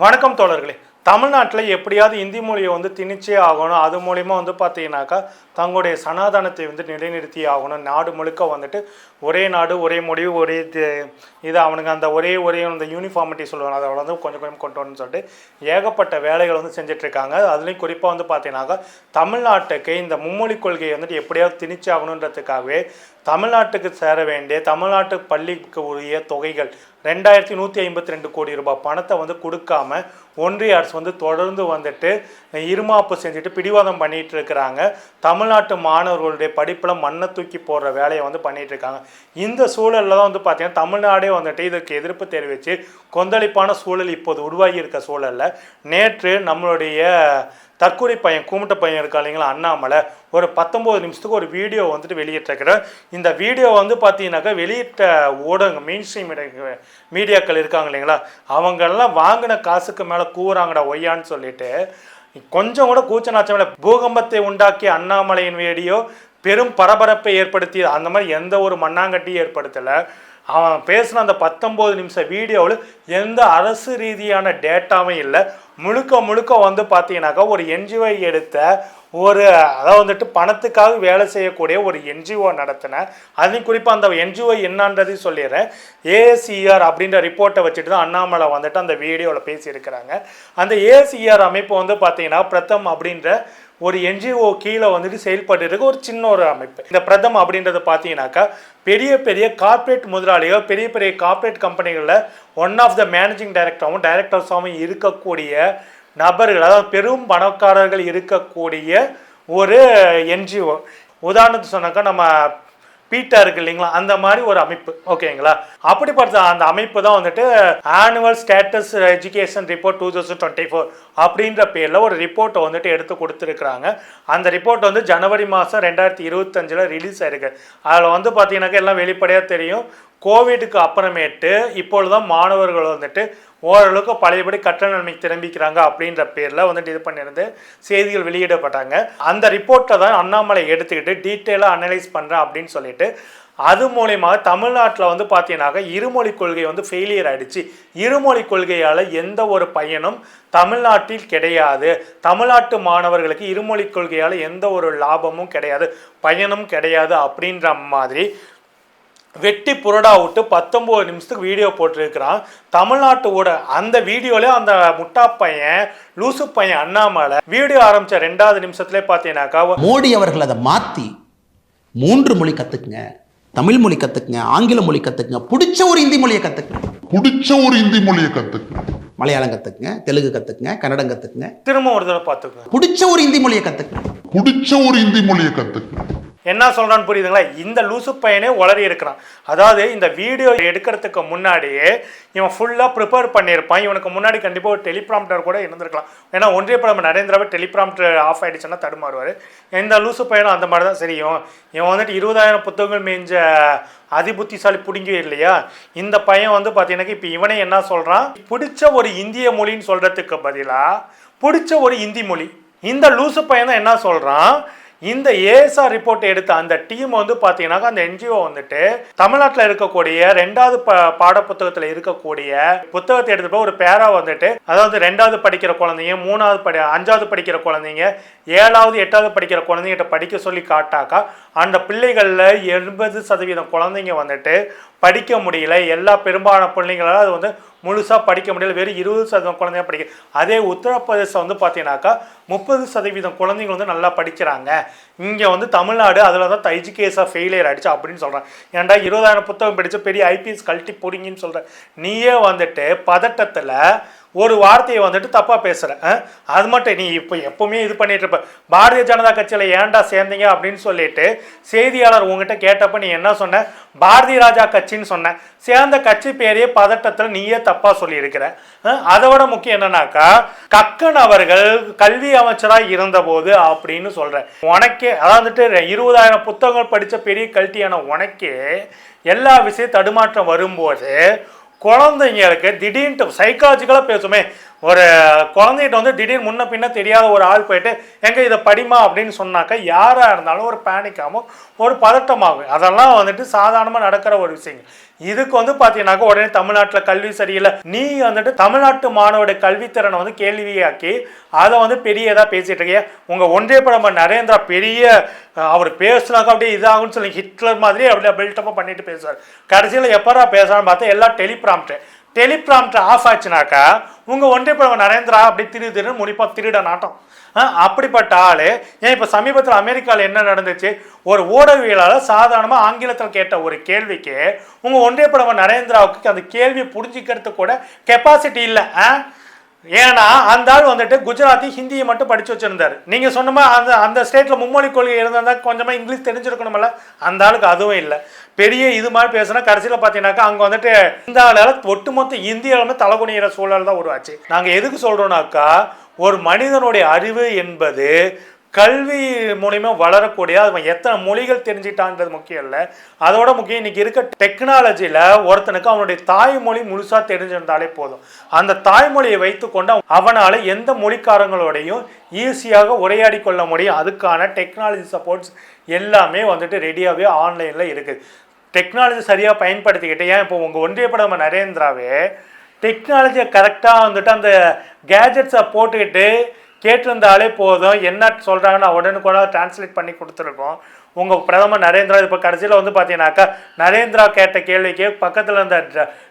வணக்கம் தோழர்களே. தமிழ்நாட்டில் எப்படியாவது இந்தி மொழியை வந்து திணிச்சே ஆகணும். அது மூலிமா வந்து பார்த்தீங்கன்னாக்கா தங்களுடைய சனாதனத்தை வந்து நிலைநிறுத்தி ஆகணும். நாடு முழுக்க வந்துட்டு ஒரே நாடு ஒரே மொழி ஒரே இது இது அவனுங்க அந்த ஒரே ஒரே அந்த யூனிஃபார்மிட்டி சொல்லுவாங்க. அதை வந்து கொஞ்சம் கொஞ்சம் கொண்டு வரணும்னு சொல்லிட்டு ஏகப்பட்ட வேலைகள் வந்து செஞ்சிட்ருக்காங்க. அதுலேயும் குறிப்பாக வந்து பார்த்தீங்கன்னாக்கா தமிழ்நாட்டுக்கு இந்த மும்மொழி கொள்கையை வந்துட்டு எப்படியாவது திணிச்சாகணுன்றதுக்காகவே தமிழ்நாட்டுக்கு சேர வேண்டிய தமிழ்நாட்டு பள்ளிக்கு உரிய தொகைகள் ரெண்டாயிரத்தி நூற்றி ஐம்பத்தி ரெண்டு கோடி ரூபாய். பணத்தை வந்து கொடுக்காம ஒன்றிய அரசு வந்து தொடர்ந்து வந்துட்டு இருமாப்பு செஞ்சுட்டு பிடிவாதம் பண்ணிகிட்டு இருக்கிறாங்க. தமிழ்நாட்டு மாணவர்களுடைய படிப்பில் மண்ணை தூக்கி போடுற வேலையை வந்து பண்ணிகிட்டு இருக்காங்க. இந்த சூழலில் தான் வந்து பார்த்திங்கன்னா தமிழ்நாடே வந்துட்டு இதற்கு எதிர்ப்பு தெரிவித்து கொந்தளிப்பான சூழல் இப்போது உருவாகி இருக்க சூழலில். நேற்று நம்மளுடைய தற்கொலை பையன் கூமிட்ட பையன் இருக்கா இல்லைங்களா? அண்ணாமலை. ஒரு பத்தொம்போது நிமிஷத்துக்கு ஒரு வீடியோ வந்துட்டு வெளியிட்டிருக்கிறேன் இந்த வீடியோ வந்து பார்த்தீங்கன்னாக்கா வெளியிட்ட ஊடகங்கள் மெயின் ஸ்ட்ரீம் மீடியாக்கள் இருக்காங்க இல்லைங்களா? அவங்கெல்லாம் வாங்கின காசுக்கு மேலே கூறாங்கடா ஒய்யான்னு சொல்லிட்டு கொஞ்சம் கூட கூச்ச பூகம்பத்தை உண்டாக்கிய அண்ணாமலையின் வீடியோ பெரும் பரபரப்பை ஏற்படுத்தி அந்த மாதிரி எந்த ஒரு மண்ணாங்கட்டியும் ஏற்படுத்தலை. அவன் பேசின அந்த பத்தொம்போது நிமிஷம் வீடியோவில் எந்த அரசு ரீதியான டேட்டாவும் இல்லை. முழுக்க முழுக்க வந்து பார்த்தீங்கன்னாக்கா ஒரு என்ஜிஓ எடுத்த ஒரு அதாவது வந்துட்டு பணத்துக்காக வேலை செய்யக்கூடிய ஒரு என்ஜிஓ நடத்தின. அதையும் குறிப்பாக அந்த என்ஜிஓ என்னன்றதையும் சொல்லிடுறேன். ஏஎஸ்இஆர் அப்படின்ற ரிப்போர்ட்டை வச்சுட்டு தான் அண்ணாமலை வந்துட்டு அந்த வீடியோவில் பேசியிருக்கிறாங்க. அந்த ஏஎஸ்இஆர் அமைப்பு வந்து பார்த்தீங்கன்னா பிரதம் அப்படின்ற ஒரு என்ஜிஓ கீழே வந்துட்டு செயல்பட்டு இருக்க ஒரு சின்ன ஒரு அமைப்பு. இந்த பிரதம் அப்படின்றத பார்த்தீங்கன்னாக்கா பெரிய பெரிய கார்ப்பரேட் முதலாளிகள் பெரிய பெரிய கார்ப்பரேட் கம்பெனிகளில் ஒன் ஆஃப் த மேனேஜிங் டைரக்டராகவும் டைரக்டர்ஸாகவும் இருக்கக்கூடிய நபர்கள் அதாவது பெரும் பணக்காரர்கள் இருக்கக்கூடிய ஒரு என்ஜிஓ உதாரணத்துக்கு சொன்னாக்கா நம்ம பீட்டா இருக்கு இல்லைங்களா? அந்த மாதிரி ஒரு அமைப்பு. ஓகேங்களா? அப்படிப்பட்ட அந்த அமைப்பு தான் வந்துட்டு annual status education report two thousand twenty four அப்படின்ற பேரில் ஒரு ரிப்போர்ட்டை வந்துட்டு எடுத்து கொடுத்துருக்குறாங்க. அந்த ரிப்போர்ட் வந்து ஜனவரி மாதம் ரெண்டாயிரத்தி இருபத்தஞ்சில் ரிலீஸ் ஆயிருக்கு. அதில் வந்து பார்த்தீங்கன்னாக்கா எல்லாம் வெளிப்படையாக தெரியும். கோவிடுக்கு அப்புறமேட்டு இப்பொழுதுதான் மாணவர்கள் வந்துட்டு ஓரளவுக்கு பழையபடி கற்றல் நிலைமைக்கு திரும்பிக்கிறாங்க அப்படின்ற பேரில் வந்துட்டு இது பண்ணியிருந்து செய்திகள் வெளியிடப்பட்டாங்க. அந்த ரிப்போர்ட்டை தான் அண்ணாமலை எடுத்துக்கிட்டு டீட்டெயிலாக அனலைஸ் பண்ணுறேன் அப்படின்னு சொல்லிட்டு அது மூலயமா தமிழ்நாட்டில் வந்து பார்த்தீங்கன்னாக்க இருமொழி கொள்கை வந்து ஃபெயிலியர் ஆயிடுச்சு. இருமொழி கொள்கையால் எந்த ஒரு பயனும் தமிழ்நாட்டில் கிடையாது. தமிழ்நாட்டு மாணவர்களுக்கு இருமொழி கொள்கையால் எந்த ஒரு லாபமும் கிடையாது. பயனும் கிடையாது அப்படின்ற மாதிரி வெட்டி புரடா விட்டு பத்தொம்போது நிமிஷத்துக்கு வீடியோ போட்டிருக்கிறான். தமிழ்நாட்டு ஊட அந்த வீடியோல அந்த முட்டா பையன் லூசு பையன் அண்ணாமலை வீடியோ ஆரம்பிச்ச ரெண்டாவது நிமிஷத்துலேயே பார்த்தீங்கன்னாக்கா மோடி அவர்கள் அதை மாற்றி மூன்று மொழி கற்றுக்குங்க தமிழ் மொழி கற்றுக்குங்க ஆங்கில மொழி கற்றுக்குங்க பிடிச்ச ஒரு இந்தி மொழியை கற்றுக்குங்க பிடிச்ச ஒரு இந்தி மொழியை கத்துக்க மலையாளம் கற்றுக்குங்க தெலுங்கு கற்றுக்குங்க கன்னடம் கற்றுக்குங்க திரும்ப ஒரு தடவை பார்த்துக்கோங்க பிடிச்ச ஒரு இந்தி மொழியை கற்றுக்குங்க பிடிச்ச ஒரு இந்தி மொழியை கத்துக்க என்ன சொல்கிறான்னு புரியுதுங்களா? இந்த லூசு பையனே உளறி இருக்கிறான். அதாவது இந்த வீடியோ எடுக்கிறதுக்கு முன்னாடியே இவன் ஃபுல்லாக ப்ரிப்பேர் பண்ணியிருப்பான். இவனுக்கு முன்னாடி கண்டிப்பாக ஒரு டெலிப்ராம்டர் கூட இருந்திருக்கலாம். ஏன்னா ஒன்றிய பிரதமர் நரேந்திராவே டெலிப்ராம்டர் ஆஃப் ஆயிடுச்சுன்னா தடுமாறுவார். இந்த லூசு பையனும் அந்த மாதிரி தான் சரியும் இவன் வந்துட்டு இருபதாயிரம் புத்தகங்கள் மேய்ஞ்ச அதிபுத்திசாலி பிடுங்கி இல்லையா? இந்த பையன் வந்து பார்த்தீங்கன்னா இப்போ இவனே என்ன சொல்கிறான் பிடிச்ச ஒரு இந்திய மொழின்னு சொல்கிறதுக்கு பதிலாக பிடிச்ச ஒரு இந்தி மொழி. இந்த லூசு பையன் தான் என்ன சொல்கிறான் இந்த ஏஎஸ்ஆர் ரிப்போர்ட் எடுத்த அந்த டீம் வந்து பார்த்தீங்கன்னாக்கா அந்த என்ஜிஓ வந்துட்டு தமிழ்நாட்டில் இருக்கக்கூடிய ரெண்டாவது ப பாடப்புத்தகத்தில் இருக்கக்கூடிய புத்தகத்தை எடுத்துட்டு ஒரு பேரா வந்துட்டு அதாவது ரெண்டாவது படிக்கிற குழந்தைங்க மூணாவது படி அஞ்சாவது படிக்கிற குழந்தைங்க ஏழாவது எட்டாவது படிக்கிற குழந்தைங்கிட்ட படிக்க சொல்லி காட்டாக்கா அந்த பிள்ளைகளில் எண்பது சதவீதம் குழந்தைங்க வந்துட்டு படிக்க முடியல. எல்லா பெரும்பாலான பிள்ளைங்களால அது வந்து முழுசாக படிக்க முடியல. வெறும் இருபது சதவீதம் குழந்தைங்க படிக்க அதே உத்தரப்பிரதேசம் வந்து பார்த்தீங்கன்னாக்கா முப்பது சதவீதம் குழந்தைங்க வந்து நல்லா படிக்கிறாங்க. இங்கே வந்து தமிழ்நாடு அதில் தான் எஜுகேஷன் ஃபெயிலியர் ஆகிடுச்சு அப்படின்னு சொல்கிறேன் ஏன்டா இருபதாயிரம் புத்தகம் படித்து பெரிய ஐபிஎஸ் கழட்டி போறீங்கன்னு சொல்கிறேன் நீயே வந்துட்டு பதட்டத்தில் ஒரு வார்த்தையை வந்துட்டு தப்பாக பேசுகிற அது மட்டும் நீ இப்போ எப்பவுமே இது பண்ணிட்டு இருப்ப. பாரதிய ஜனதா கட்சியில் ஏன்டா சேர்ந்தீங்க அப்படின்னு சொல்லிட்டு செய்தியாளர் உங்ககிட்ட கேட்டப்ப நீ என்ன சொன்ன? பாரதிய ராஜா கட்சின்னு சொன்னேன் சேர்ந்த கட்சி பேரையே பதட்டத்தில் நீயே தப்பாக சொல்லியிருக்கிற அதை விட முக்கியம் என்னன்னாக்கா கக்கன் அவர்கள் கல்வி அமைச்சராக இருந்தபோது அப்படின்னு சொல்கிறேன் உனக்கே அதாவது இருபதாயிரம் புத்தகங்கள் படித்த பெரிய கல்ட்டியான உனக்கே எல்லா விஷயம் தடுமாற்றம் வரும்போது குழந்தைங்களுக்கு திடீர்னு சைக்காலஜிக்கலாக பேசுமே. ஒரு குழந்தைகிட்ட வந்து திடீர் முன்ன பின்ன தெரியாத ஒரு ஆள் போயிட்டு எங்கே இதை படிமா அப்படின்னு சொன்னாக்கா யாராக இருந்தாலும் ஒரு பேனிக்காகவும் ஒரு பதட்டமாகும் அதெல்லாம் வந்துட்டு சாதாரணமாக நடக்கிற ஒரு விஷயங்கள் இதுக்கு வந்து பார்த்தீங்கன்னாக்கா உடனே தமிழ்நாட்டில் கல்வி சரியில்லை. நீ வந்துட்டு தமிழ்நாட்டு மாணவருடைய கல்வித்திறனை வந்து கேள்வியாக்கி அதை வந்து பெரிய இதாக பேசிகிட்டு இருக்கீங்க உங்கள் ஒன்றிய பிரதமர் நரேந்திரா பெரிய அவர் பேசுனாக்கா அப்படியே இதாகும்னு சொல்லி ஹிட்லர் மாதிரி அப்படியே பில்டப்பாக பண்ணிட்டு பேசுவார். கடைசியில் எப்பரா பேசுகிறான்னு பார்த்தா எல்லாம் டெலிபிராம்ட்டு டெலிபிராம்ட் ஆஃப் ஆச்சுனாக்கா உங்கள் ஒன்றிய நரேந்திரா அப்படி திரு திருன்னு முடிப்பா திருட நாட்டம். ஆ, அப்படிப்பட்ட ஆள் ஏன் இப்போ சமீபத்தில் அமெரிக்காவில் என்ன நடந்துச்சு? ஒரு ஊடகவியலாளர் சாதாரணமாக ஆங்கிலத்தில் கேட்ட ஒரு கேள்விக்கு உங்கள் ஒன்றிய நரேந்திராவுக்கு அந்த கேள்வியை புரிஞ்சுக்கிறதுக்கு கூட கெப்பாசிட்டி இல்லை ஆ? ஏன்னா அந்த ஆள் வந்துட்டு குஜராத்தி ஹிந்தியை மட்டும் படித்து வச்சிருந்தாரு. நீங்கள் சொன்னமா அந்த அந்த ஸ்டேட்டில் மும்மொழி கொள்கை இருந்தால் கொஞ்சமாக இங்கிலீஷ் தெரிஞ்சிருக்கணுமில்ல அந்த ஆளுக்கு அதுவும் இல்லை. பெரிய இது மாதிரி பேசுனா கடைசியில் பார்த்தீங்கன்னாக்கா அங்கே வந்துட்டு இந்த ஆளால ஒட்டுமொத்த இந்தியாவிலுமே தலைகுனிகிற சூழல் தான் உருவாச்சு. நாங்கள் எதுக்கு சொல்கிறோன்னாக்கா ஒரு மனிதனுடைய அறிவு என்பது கல்வி மூலிமா வளரக்கூடிய அவன் எத்தனை மொழிகள் தெரிஞ்சிட்டான்றது முக்கியம் இல்லை. அதோட முக்கியம் இன்னைக்கு இருக்க டெக்னாலஜியில் ஒருத்தனுக்கு அவனுடைய தாய்மொழி முழுசாக தெரிஞ்சிருந்தாலே போதும். அந்த தாய்மொழியை வைத்துக்கொண்டு அவனால் எந்த மொழிக்காரங்களோடையும் ஈஸியாக உரையாடி கொள்ள முடியும். அதுக்கான டெக்னாலஜி சப்போர்ட்ஸ் எல்லாமே வந்துட்டு ரெடியாகவே ஆன்லைனில் இருக்குது டெக்னாலஜி சரியாக பயன்படுத்திக்கிட்டு ஏன் இப்போ உங்கள் ஒன்றிய பிரதமர் நரேந்திராவே டெக்னாலஜியை கரெக்டாக வந்துட்டு அந்த கேஜெட்ஸை போட்டுக்கிட்டு கேட்டிருந்தாலே போதும். என்ன சொல்கிறாங்கன்னு உடனுக்குடன் டிரான்ஸ்லேட் பண்ணி கொடுத்துருக்கோம். உங்கள் பிரதமர் நரேந்திரா இப்போ கடைசியில் வந்து பார்த்தீங்கன்னாக்கா நரேந்திரா கேட்ட கேள்விக்கு பக்கத்தில் இருந்த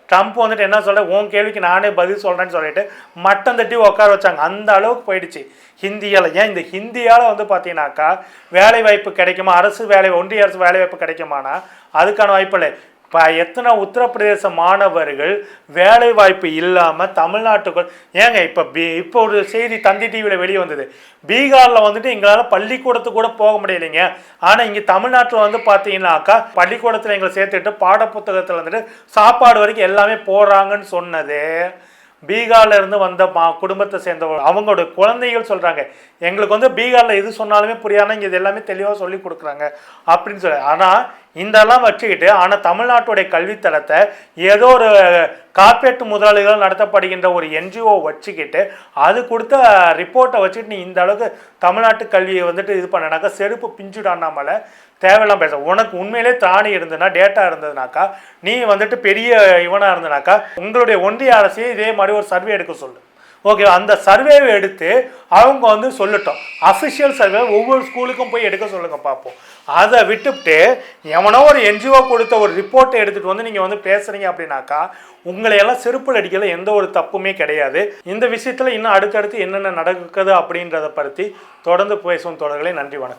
ட்ரம்ப் வந்துட்டு என்ன சொல்ற உன் கேள்விக்கு நானே பதில் சொல்கிறேன்னு சொல்லிட்டு மட்டம் தட்டி உட்கார வச்சாங்க. அந்த அளவுக்கு போயிடுச்சு. ஹிந்தியால் ஏன் இந்த ஹிந்தியால் வந்து பார்த்தீங்கன்னாக்கா வேலை வாய்ப்பு கிடைக்குமா? அரசு வேலை ஒன்றிய அரசு வேலை வாய்ப்பு கிடைக்குமானா அதுக்கான வாய்ப்பு இல்லை. இப்போ எத்தனை உத்தரப்பிரதேச மாணவர்கள் வேலை வாய்ப்பு இல்லாமல் தமிழ்நாட்டுக்குள் ஏங்க இப்போ பி இப்போ ஒரு செய்தி தந்தி டிவியில் வெளியே வந்தது. பீகாரில் வந்துட்டு எங்களால் பள்ளிக்கூடத்துக்கு கூட போக முடியலைங்க. ஆனால் இங்கே தமிழ்நாட்டில் வந்து பார்த்தீங்கன்னாக்கா பள்ளிக்கூடத்தில் எங்களை சேர்த்துட்டு பாடப்புத்தகத்தில் வந்துட்டு சாப்பாடு வரைக்கும் எல்லாமே போடுறாங்கன்னு சொன்னது. பீகார்லேருந்து வந்த மா குடும்பத்தை சேர்ந்தவங்க அவங்களோட குழந்தைகள் சொல்கிறாங்க எங்களுக்கு வந்து பீகாரில் எது சொன்னாலுமே புரியாம இங்கே இது எல்லாமே தெளிவாக சொல்லி கொடுக்குறாங்க அப்படின்னு சொல்லி. ஆனால் இதெல்லாம் வச்சுக்கிட்டு ஆனால் தமிழ்நாட்டுடைய கல்வித்தளத்தை ஏதோ ஒரு காப்பீட்டு முதலாளிகள் நடத்தப்படுகின்ற ஒரு என்ஜிஓ வச்சுக்கிட்டு அது கொடுத்த ரிப்போர்ட்டை வச்சுட்டு நீ இந்த அளவுக்கு தமிழ்நாட்டு கல்வியை வந்துட்டு இது பண்ணனாக்கா செருப்பு பிஞ்சுடானாமல தேவையெல்லாம் பேச உனக்கு உண்மையிலே திராணி இருந்ததுன்னா டேட்டா இருந்ததுனாக்கா நீ வந்துட்டு பெரிய இவனாக இருந்தனாக்கா உங்களுடைய ஒன்றிய அரசையே இதே மாதிரி ஒரு சர்வே எடுக்க சொல்லு. ஓகே அந்த சர்வேவை எடுத்து அவங்க வந்து சொல்லட்டும். அஃபிஷியல் சர்வே ஒவ்வொரு ஸ்கூலுக்கும் போய் எடுக்க சொல்லுங்கள் பார்ப்போம். அதை விட்டுவிட்டு எவனோ ஒரு என்ஜிஓ கொடுத்த ஒரு ரிப்போர்ட்டை எடுத்துகிட்டு வந்து நீங்கள் வந்து பேசுகிறீங்க அப்படின்னாக்கா உங்களை எல்லாம் செருப்பில் அடிக்கல எந்த ஒரு தப்புமே கிடையாது. இந்த விஷயத்தில் இன்னும் அடுத்தடுத்து என்னென்ன நடக்குது அப்படின்றத பற்றி தொடர்ந்து பேசும் தொடர்களை நன்றி வணக்கம்.